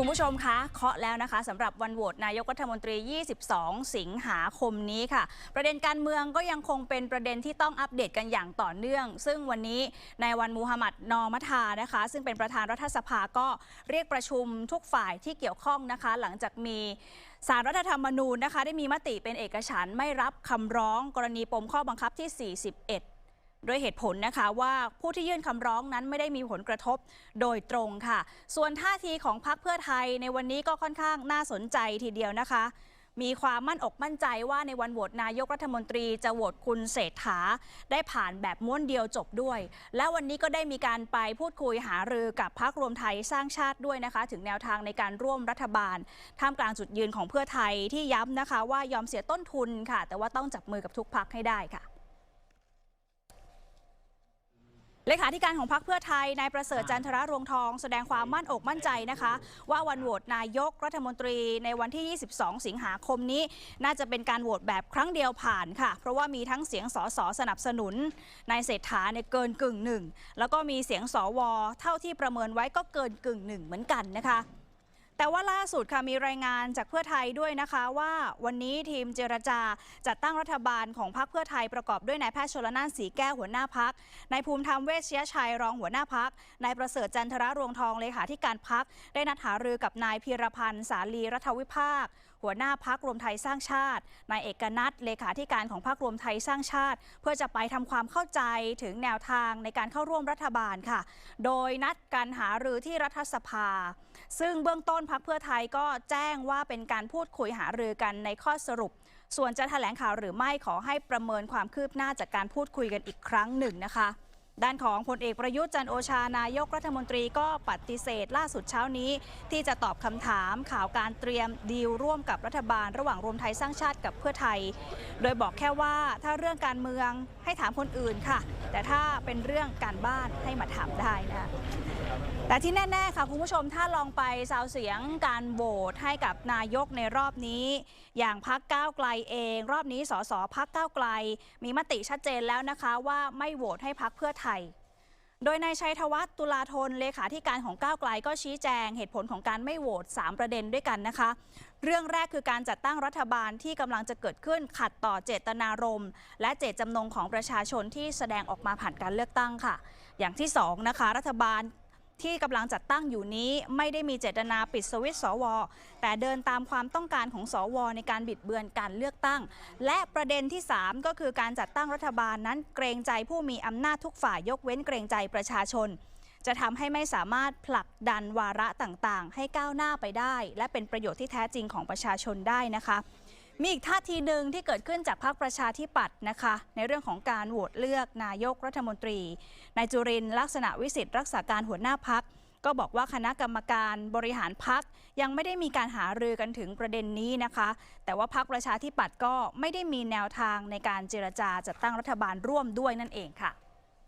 คุณผู้ชมคะเคาะแล้วนะคะสำหรับวันโหวตนายกรัฐมนตรี 22 สิงหาคมนี้ค่ะ ประเด็นการเมืองก็ยังคงเป็นประเด็นที่ต้องอัปเดตกันอย่างต่อเนื่อง ซึ่งวันนี้นายวันมูฮัมหมัดนอมัทานะคะ ซึ่งเป็นประธานรัฐสภาก็เรียกประชุมทุกฝ่ายที่เกี่ยวข้องนะคะ หลังจากมีสารรัฐธรรมนูญนะคะ ได้มีมติเป็นเอกฉันท์ไม่รับคำร้องกรณีปมข้อบังคับที่ 41 โดยเหตุผลนะคะว่าผู้ที่ยื่นคำร้องนั้นไม่ได้มีผลกระทบโดยตรงค่ะ ส่วนท่าทีของพรรคเพื่อไทยในวันนี้ก็ค่อนข้างน่าสนใจทีเดียวนะคะ มีความมั่นอกมั่นใจว่าในวันโหวตนายกรัฐมนตรีจะโหวตคุณเศรษฐา ได้ผ่านแบบม้วนเดียวจบด้วย และวันนี้ก็ได้มีการไปพูดคุยหารือกับพรรครวมไทยสร้างชาติด้วยนะคะ ถึงแนวทางในการร่วมรัฐบาล ท่ามกลางจุดยืนของเพื่อไทยที่ย้ำนะคะ ว่ายอมเสียต้นทุนค่ะ แต่ว่าต้องจับมือกับทุกพรรคให้ได้ค่ะ เลขาธิการของพรรคเพื่อไทยนายประเสริฐจันทรรวงทอง แสดงความมั่นอกมั่นใจนะคะ ว่าวันโหวตนายกรัฐมนตรีในวันที่ 22 สิงหาคมนี้ น่าจะเป็นการโหวตแบบครั้งเดียวผ่านค่ะ เพราะว่ามีทั้งเสียงสสสนับสนุนนายเศรษฐาเนี่ยเกินกึ่งหนึ่งแล้วก็มีเสียงสวเท่าที่ประเมินไว้ก็เกินกึ่งหนึ่งเหมือนกันนะคะ แต่ว่าล่าสุดค่ะมีรายงานจากเพื่อไทยด้วยนะคะว่าวันนี้ทีมเจรจาจัดตั้งรัฐบาลของพรรคเพื่อไทยประกอบด้วยนายแพทย์ชลนานสีแก้วหัวหน้าพักนายภูมิธรรมเวชยชัยรองหัวหน้าพักนายประเสริฐจันทรรวงทองเลขาธิการพักได้นัดหารือกับนายพีรพันธ์สาลีรัฐวิภาค หัวหน้าพักรวมไทยสร้างชาตินายเอกนัทเลขาธิการของพักรวมไทยสร้างชาติ เพื่อจะไปทำความเข้าใจถึงแนวทางในการเข้าร่วมรัฐบาลค่ะ โดยนัดการหารือที่รัฐสภา ซึ่งเบื้องต้นพักเพื่อไทยก็แจ้งว่าเป็นการพูดคุยหารือกันในข้อสรุป ส่วนจะแถลงข่าวหรือไม่ขอให้ประเมินความคืบหน้าจากการพูดคุยกันอีกครั้งหนึ่งนะคะ ด้านของพลเอกประยุทธ์จันโอชานายกรัฐมนตรีก็ปฏิเสธล่าสุดเช้านี้ ที่จะตอบคำถามข่าวการเตรียมดีลร่วมกับรัฐบาล ระหว่างรวมไทยสร้างชาติกับเพื่อไทย โดยบอกแค่ว่าถ้าเรื่องการเมืองให้ถามคนอื่นค่ะ แต่ถ้าเป็นเรื่องการบ้านให้มาถามได้นะแต่ที่แน่ ๆ ค่ะ คุณผู้ชมถ้าลองไปซาวเสียงการโหวตให้กับนายกในรอบนี้ อย่างพักก้าวไกลเอง รอบนี้สสพักก้าวไกล มีมติชัดเจนแล้วนะคะว่าไม่โหวตให้พักเพื่อไทยโดยนายชัยธวัฒน์ตุลาธนเลขาธิการของก้าวไกลก็ชี้แจงเหตุผลของการไม่โหวต3 ประเด็นด้วยกันนะคะ เรื่องแรกคือการจัดตั้งรัฐบาลที่กำลังจะเกิดขึ้นขัดต่อเจตนารมณ์ และเจตจำนงของประชาชนที่แสดงออกมาผ่านการเลือกตั้งค่ะ อย่างที่สองนะคะรัฐบาล ที่กำลังจัดตั้งอยู่นี้ไม่ได้มีเจตนาปิดสวิตสว แต่เดินตามความต้องการของสว ในการบิดเบือนการเลือกตั้ง และประเด็นที่ 3 ก็คือการจัดตั้งรัฐบาลนั้นเกรงใจผู้มีอำนาจทุกฝ่ายยกเว้นเกรงใจประชาชน จะทำให้ไม่สามารถผลักดันวาระต่างๆ ให้ก้าวหน้าไปได้ และเป็นประโยชน์ที่แท้จริงของประชาชนได้นะคะ มีอีกท่าทีหนึ่งที่เกิดขึ้นจากพรรคประชาธิปัตย์นะคะ ในเรื่องของการโหวตเลือกนายกรัฐมนตรีนายจุรินทร์ลักษณะวิสิทธิ์รักษาการหัวหน้าพักก็บอกว่าคณะกรรมการบริหารพักยังไม่ได้มีการหารือกันถึงประเด็นนี้นะคะ แต่ว่าพักประชาธิปัตย์ก็ไม่ได้มีแนวทางในการเจรจาจัดตั้งรัฐบาลร่วมด้วยนั่นเองค่ะ